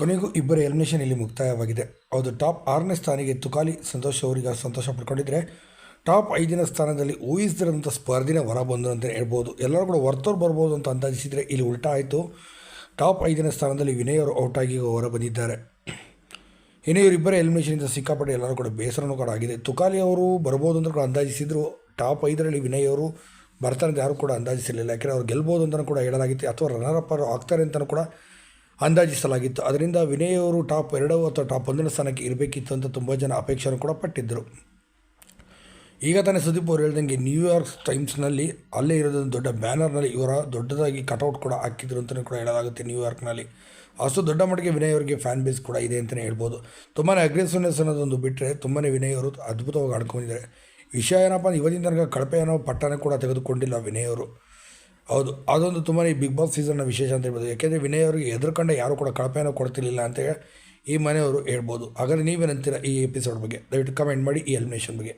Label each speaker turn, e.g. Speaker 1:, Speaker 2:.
Speaker 1: ಕೊನೆಗೂ ಇಬ್ಬರ ಎಲಿಮಿನೇಷನ್ ಇಲ್ಲಿ ಮುಕ್ತಾಯವಾಗಿದೆ. ಹೌದು, ಟಾಪ್ ಆರನೇ ಸ್ಥಾನಿಗೆ ತುಕಾಲಿ ಸಂತೋಷ್ ಅವರಿಗೆ ಸಂತೋಷ ಪಡ್ಕೊಂಡಿದ್ದರೆ ಟಾಪ್ ಐದನೇ ಸ್ಥಾನದಲ್ಲಿ ಊಹಿಸಿದಂಥ ಸ್ಪರ್ಧಿನೇ ಹೊರ ಬಂದರು ಅಂತ ಹೇಳ್ಬೋದು. ಎಲ್ಲರೂ ಕೂಡ ಹೊರ್ತವ್ರು ಬರ್ಬೋದು ಅಂತ ಅಂದಾಜಿಸಿದರೆ ಇಲ್ಲಿ ಉಲ್ಟಾ ಆಯಿತು. ಟಾಪ್ ಐದನೇ ಸ್ಥಾನದಲ್ಲಿ ವಿನಯ್ ಅವರು ಔಟ್ ಆಗಿ ಹೊರ ಬಂದಿದ್ದಾರೆ. ಇನ್ನು ಇವರಿಬ್ಬರ ಎಲಿಮಿನೇಷನಿಂದ ಸಿಕ್ಕಾಪಟ್ಟೆ ಎಲ್ಲರೂ ಕೂಡ ಬೇಸರನೂ ಕೂಡ ಆಗಿದೆ. ತುಕಾಲಿ ಅವರು ಬರ್ಬೋದು ಅಂತ ಕೂಡ ಅಂದಾಜಿಸಿದ್ರು. ಟಾಪ್ ಐದರಲ್ಲಿ ವಿನಯ್ ಅವರು ಬರ್ತಾರೆ ಅಂತ ಯಾರು ಕೂಡ ಅಂದಾಜಿಸಿರಲಿಲ್ಲ. ಯಾಕೆಂದರೆ ಅವ್ರು ಗೆಲ್ಬೋದು ಅಂತಲೂ ಕೂಡ ಹೇಳಲಾಗಿತ್ತು. ಅಥವಾ ರನ್ನರ್ ಅಪ್ ಆಗ್ತಾರೆ ಅಂತಲೂ ಕೂಡ ಅಂದಾಜಿಸಲಾಗಿತ್ತು. ಅದರಿಂದ ವಿನಯ್ ಅವರು ಟಾಪ್ ಎರಡು ಅಥವಾ ಟಾಪ್ ಒಂದನೇ ಸ್ಥಾನಕ್ಕೆ ಇರಬೇಕಿತ್ತು ಅಂತ ತುಂಬ ಜನ ಅಪೇಕ್ಷೆಯನ್ನು ಕೂಡ ಪಟ್ಟಿದ್ದರು. ಈಗ ತಾನೇ ಸುದೀಪ್ ಅವರು ಹೇಳ್ದಂಗೆ ನ್ಯೂಯಾರ್ಕ್ ಟೈಮ್ಸ್ನಲ್ಲಿ ಅಲ್ಲೇ ಇರೋದೊಂದು ದೊಡ್ಡ ಬ್ಯಾನರ್ನಲ್ಲಿ ಇವರ ದೊಡ್ಡದಾಗಿ ಕಟೌಟ್ ಕೂಡ ಹಾಕಿದ್ರು ಅಂತಲೂ ಕೂಡ ಹೇಳಲಾಗುತ್ತೆ ನ್ಯೂಯಾರ್ಕ್ನಲ್ಲಿ ಅಷ್ಟು ದೊಡ್ಡ ಮಟ್ಟಿಗೆ ವಿನಯ್ ಅವರಿಗೆ ಫ್ಯಾನ್ ಬೇಸ್ ಕೂಡ ಇದೆ ಅಂತಲೇ ಹೇಳ್ಬೋದು. ತುಂಬಾ ಅಗ್ರೆಸಿವ್ನೆಸ್ ಅನ್ನೋದೊಂದು ಬಿಟ್ಟರೆ ತುಂಬಾ ವಿನಯ್ ಅವರು ಅದ್ಭುತವಾಗಿ ಆಡ್ಕೊಂಡಿದ್ದಾರೆ. ವಿಷಯ ಏನಪ್ಪ ಇವತ್ತಿನ ತನಕ ಕಳಪೆ ಅನ್ನೋ ಪಟ್ಟಣ ಕೂಡ ತೆಗೆದುಕೊಂಡಿಲ್ಲ ವಿನಯ್ ಅವರು. ಹೌದು. ಅದೊಂದು ತುಂಬಾ ಬಿಗ್ ಬಾಸ್ ಸೀಸನ್ನ ವಿಶೇಷ ಅಂತ ಹೇಳ್ಬೋದು. ಯಾಕೆಂದರೆ ವಿನಯ್ ಅವರಿಗೆ ಎದುರುಕಂಡ ಯಾರು ಕೂಡ ಕಳಪೆಯನ್ನು ಕೊಡ್ತಿರ್ಲಿಲ್ಲ ಅಂತ ಈ ಮನೆಯವರು ಹೇಳ್ಬೋದು. ಹಾಗಾದರೆ ನೀವೇನಂತೀರ ಈ ಎಪಿಸೋಡ್ ಬಗ್ಗೆ? ದಯವಿಟ್ಟು ಕಮೆಂಟ್ ಮಾಡಿ ಈ ಎಲಿಮಿನೇಷನ್ ಬಗ್ಗೆ.